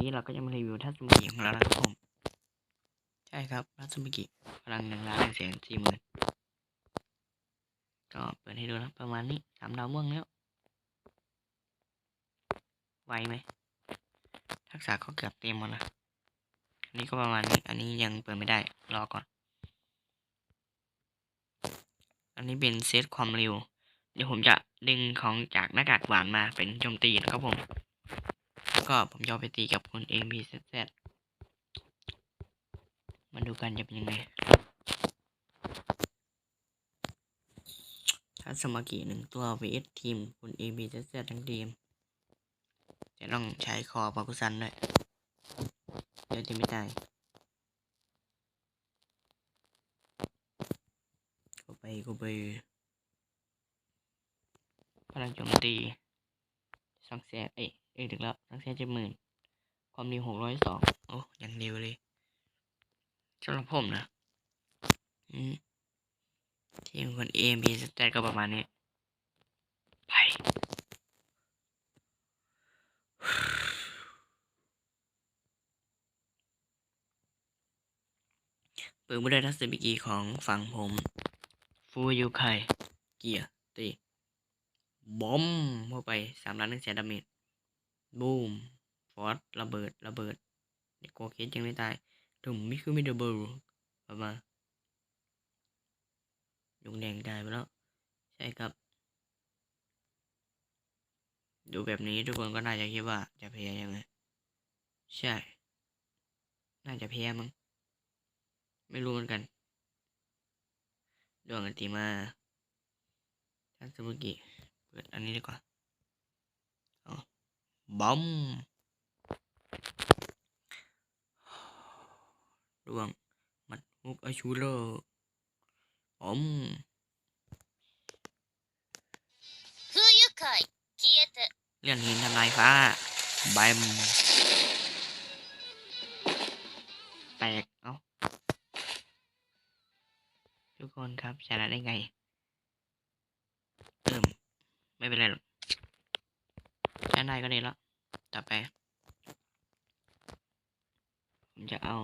นะครับผมวันนี้เราก็จะมารีวิวทัศมิกิของเรานะครับผม ใช่ครับทัศมิกิพลังหนึ่งล้านหนึ่งแสนสี่หมื่นก็เปิดให้ดูนะประมาณนี้สามดาวม่วงแล้วไวไหมทักษะก็เกือบเต็มหมดละอันนี้ก็ประมาณนี้ อันนี้ยังเปิดไม่ได้รอก่อน อันนี้เป็นเซตความเร็ว เดี๋ยวผมจะดึงของจากหน้ากากหวานมาเป็นโจมตีนะครับผม แล้วก็ผมจะเอาไปตีกับคน A B Z Z มาดูกันจะเป็นยังไงถ้าสมากิหนึ่งตัว vs ทีมคุณ A B Z Z ทั้งทีม จะต้องใช้คอปากุซันด้วยเดี๋ยวจะไม่ได้ก็ไปก็ไปพลังโจมตีสองแสนเอ้ย เอ้ยถึงแล้วสองแสนเจ็ดหมื่นความเร็วหกร้อยสองโอ้ยังเร็วเลยสำหรับผมนะอืมทีมคนเอ็มบีสแตทก็ประมาณนี้ ไปเปิดมาด้ทัศนบิกีของฝั่งผม ฟูยูไคเกียร์ตีบอมเข้าไปสามล้านหนึ่งแสนดาเมจ บูมฟอสระเบิดระเบิดเด็กโกเคสยังไม่ตายถุ่มมิคือมิเดเบิลประมายุงแดงตายไปแล้ว ใช่ครับ ดูแบบนี้ทุกคนก็น่าจะคิดว่าจะแพ้ยังไงใช่ น่าจะแพ้มั้งไม่รู้เหมือนกันดวงอติมาทันสมุกิเปิดอันนี้ดีกว่าเอ บอมดวงมัดมุกอชูโร์อมคือยุคยเกียตเรื่องหินทำไาฟ้าแบมแตกเอ้าทุกคนครับชนะได้ไงเอิ่มไม่เป็นไรหรอก นได้ก็ดีแล้ว ต่อไป ผมจะเอา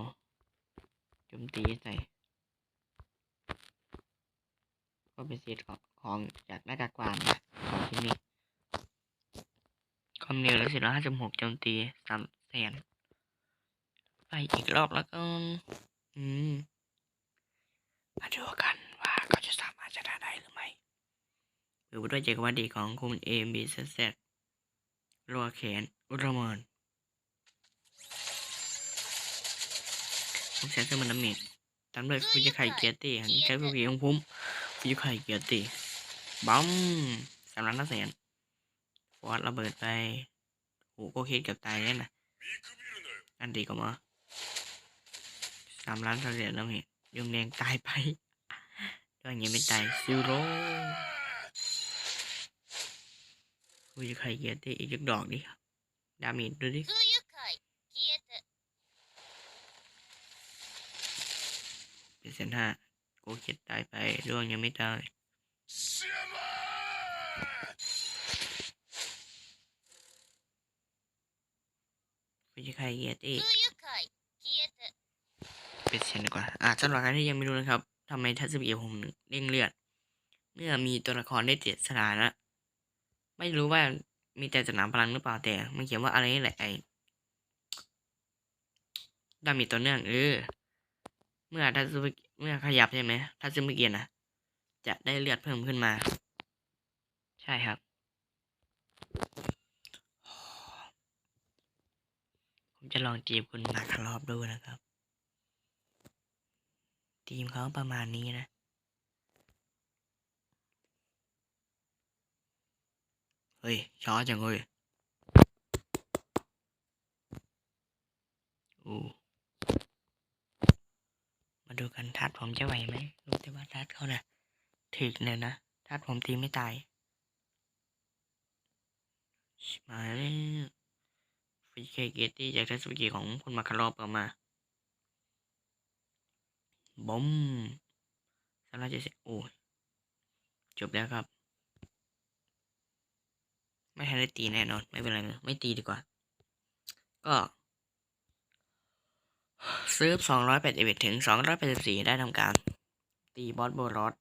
โจมตีใส่ก็เป็นเศษของของจากหน้ากากกวางนะของชิ้นนี้ความเร็วแล้วสิร้อยห้าสิบหกโจมตีสามแสนไปอีกรอบแล้วกันอืม มาดูกันว่าเขาจะสามารถชนะได้หรือไม่เปิดไปด้วยเจกวัดีของคุณเอมบีเซต รัวแขนอุตร้าแมนผมใช้เสื้อมันน้ำเมจตามด้วยฟูจิไคเกียตี้หันใช้ฟูจิของผมฟูจิไคเกียตี้บัมสามล้านห้าแสนฟอสระเบิดไปโหก็คิดเกับตายเนี่นะอันดีก็มาสามล้านเหรียญแล้วเห็นยงแดงตายไปก็ยังไม่ตายซิโร่ คุยใครเกียดได้อีกจักดอกดิดามินดูดิเป็นเซนห้าโกเกียดตายไปร่วงยังไม่ตายคุยใครเกียดอีเป็นเซนดีกว่าอะสำหรับใครที่ยังไม่รู้นะครับทำไมทัศน์เบียผมเร่งเลือด เมื่อมีตัวละครได้เจ็ดสถานะ ไม่รู้ว่ามีแต่สนามพลังหรือเปล่าแต่มันเขียนว่าอะไรนี่แหละไอ้ดามีตัวเนื่องเออ เมื่อทัศเมื่อขยับใช่ไหมทัศนีเกียรนะจะได้เลือดเพิ่มขึ้นมา ใช่ครับผมจะลองจีบคุณมาคารอบดูนะครับ ทีมเขาประมาณนี้นะ เฮ้ยช้อจังเลยอู้มาดูกันทัดผมจะไหวไหมรู้แต่ว่าทัดเขานะ่ะถึกเลยนะทัดผมตีไม่ตายมาแล้วฟีเคเกตตี้จากทัศนกิของคุณมาคารอบออกมาบอมสามร้อยเจ็ดสิบโอ้ยจบแล้วครับ ไม่ทันได้ตีแน่นอน ไม่เป็นไรนะไม่ตีดีกว่า ก็ซื้อสองร้อยแปดสิบเอ็ดถึงสองร้อยแปดสิบสี่ได้ทำการ ตีบอสโบรอส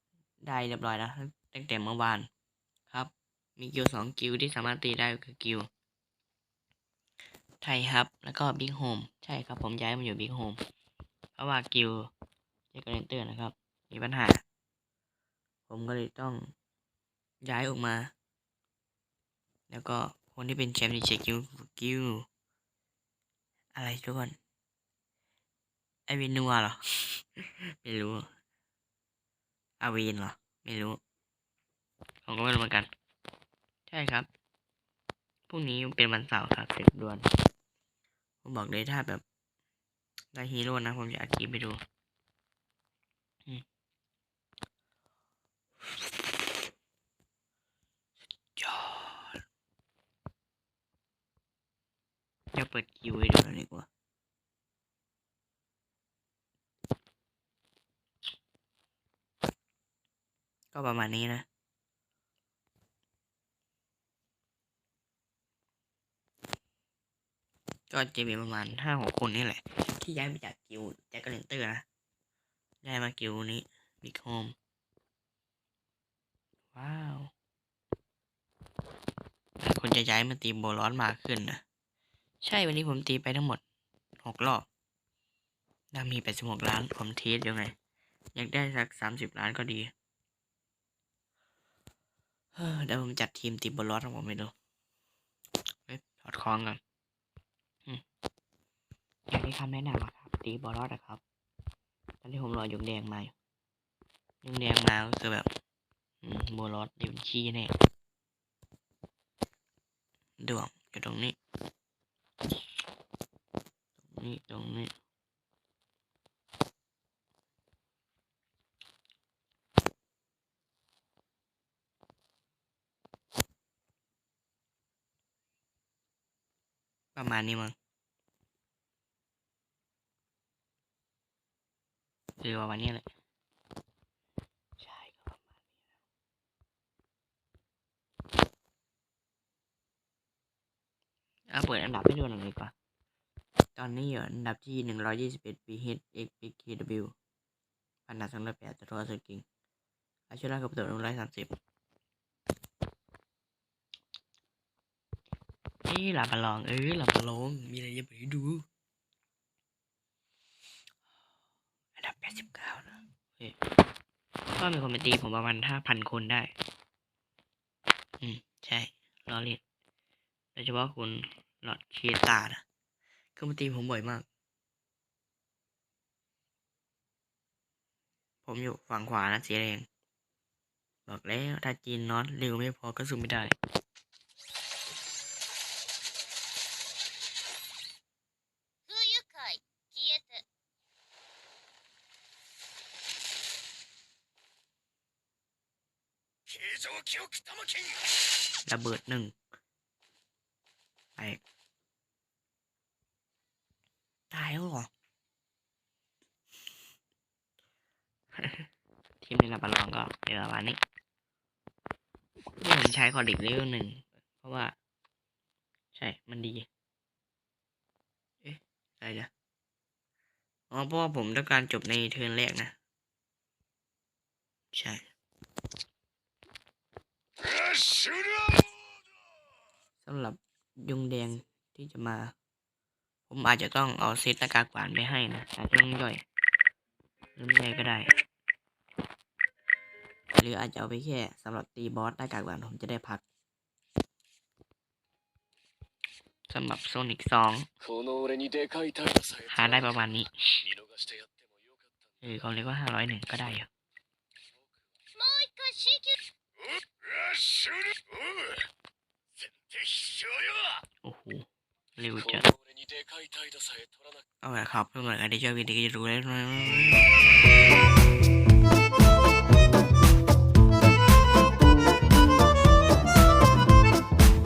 ได้เรียบร้อยแล้วตั้งแต่เมื่อวานครับ มีกิลสองกิลที่สามารถตีได้คือกิลไทยครับ แล้วก็บิ๊กโฮมใช่ครับผมย้ายมาอยู่บิ๊กโฮมเพราะว่ากิลเจคเลนเตอร์นะครับ มีปัญหา ผมก็เลยต้องย้ายออกมา แล้วก็คนที่เป็นแชมป์ในเช็คกิลกิลอะไรทุกคนไอวินนัวเหรอ ไม่รู้อาวีนเหรอ ไม่รู้ ผมก็ไม่รู้เหมือนกัน ใช่ครับ พรุ่งนี้เป็นวันเสาร์ครับเสร็จด่วน ผมบอกเลยถ้าแบบได้ฮีโร่นะ ผมจะอัดคลิปไปดู อืมยอด จะเปิดคิวให้ดูหน่อยดีกว่าก็ประมาณนี้นะ ก็จะมีประมาณห้าหกคนนี่แหละ ที่ย้ายมาจากกิวแจ็คเกอร์เลนเตอร์นะย้ายมากิวนี้บิ๊กโฮมว้าวคนจะย้ายมาตีโบลอนมากขึ้นนะ ใช่วันนี้ผมตีไปทั้งหมดหกรอบดามีแปดสิบหกล้าน ผมเทสยังไง อยากได้สักสามสิบล้านก็ดีเดี๋ยวผมจัดทีมตีบอลลอสของผมไปดูเฮ้ยถอดคล้องกันอยากได้คำแนะนำอะครับ ตีบอลลอสอะครับ ตอนที่ผมรอยุงแดงมายุงแดงมาก็คือแบบอืมบอลลอสอยู่ขี้แน่ดวงอยู่ตรงนี้ ตรงนี้ ตรงนี้ ประมาณนี้มั้งหรือว่าวันนี้แหละใช่ก็ประมาณนี้เอาเปิดอันดับให้ดูหน่อยดีกว่า ตอนนี้อยู่อันดับที่หนึ่งร้อยยี่สิบเอ็ด BH X Big KW พันดับสองร้อยแปดจะโทรสกิงอาชุรากับตัวหนึ่งร้อยสามสิบเอ้ย หลับมาลอง เอ้ยหลับมาลองมีอะไรจะไปดู อันดับแปดสิบเก้านะก็มีคนมาตีผมประมาณห้าพันคนได้ อืม ใช่ล้อเลียนโดยเฉพาะคุณหลอดเคตานะก็มาตีผมบ่อยมาก ผมอยู่ฝั่งขวานะสีแดงบอกแล้วถ้าจีนน็อตเร็วไม่พอก็สู้ไม่ได้ ระเบิดหนึ่งแตกตายแล้วหรอ ทีมในรับประลองก็เดี๋ยวประมาณนี้ผมใช้คอร์ดิกเลเวลหนึ่ง เพราะว่า ใช่ มันดี เอ๊ะ อะไรนะอ๋อเพราะว่าผมต้องการจบในเทิร์นแรกนะ ใช่ สำหรับยุงแดงที่จะมา ผมอาจจะต้องเอาเซตหนากากวานไปให้นะอาจจะต้องย่อยหรือไม่ก็ได้ หรืออาจจะเอาไปแค่สำหรับตีบอสหน้ากากหวานผมจะได้พักสำหรับโซนิกสองหาได้ประมาณนี้เออเขาเรียกว่าห้าร้อยหนึ่งก็ได้อยู่ เอาละครับเพื่อนๆใครที่ชอบวิดีโอจะรู้แล้ว